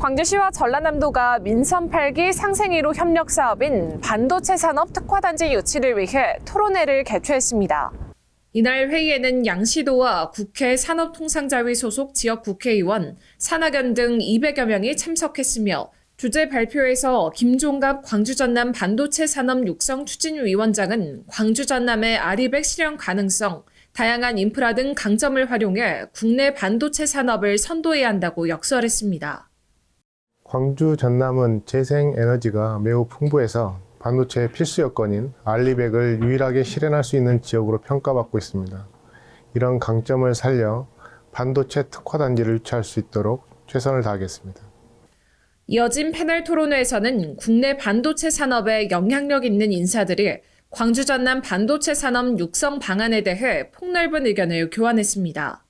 광주시와 전라남도가 민선 8기 상생이로 협력 사업인 반도체 산업 특화단지 유치를 위해 토론회를 개최했습니다. 이날 회의에는 양시도와 국회 산업통상자위 소속 지역 국회의원, 산학연 등 200여 명이 참석했으며 주제 발표에서 김종갑 광주전남 반도체 산업 육성 추진위원장은 광주전남의 아리백 실현 가능성, 다양한 인프라 등 강점을 활용해 국내 반도체 산업을 선도해야 한다고 역설했습니다. 광주 전남은 재생 에너지가 매우 풍부해서 반도체의 필수 여건인 알리백을 유일하게 실현할 수 있는 지역으로 평가받고 있습니다. 이런 강점을 살려 반도체 특화단지를 유치할 수 있도록 최선을 다하겠습니다. 이어진 패널 토론회에서는 국내 반도체 산업에 영향력 있는 인사들이 광주 전남 반도체 산업 육성 방안에 대해 폭넓은 의견을 교환했습니다.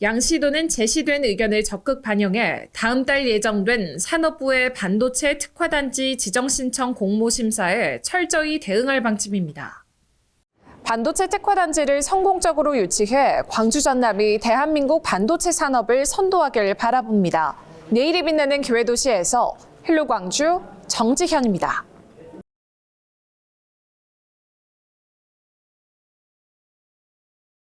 양시도는 제시된 의견을 적극 반영해 다음 달 예정된 산업부의 반도체 특화단지 지정 신청 공모 심사에 철저히 대응할 방침입니다. 반도체 특화단지를 성공적으로 유치해 광주 전남이 대한민국 반도체 산업을 선도하길 바라봅니다. 내일이 빛나는 교회 도시에서 헬로 광주 정지현입니다.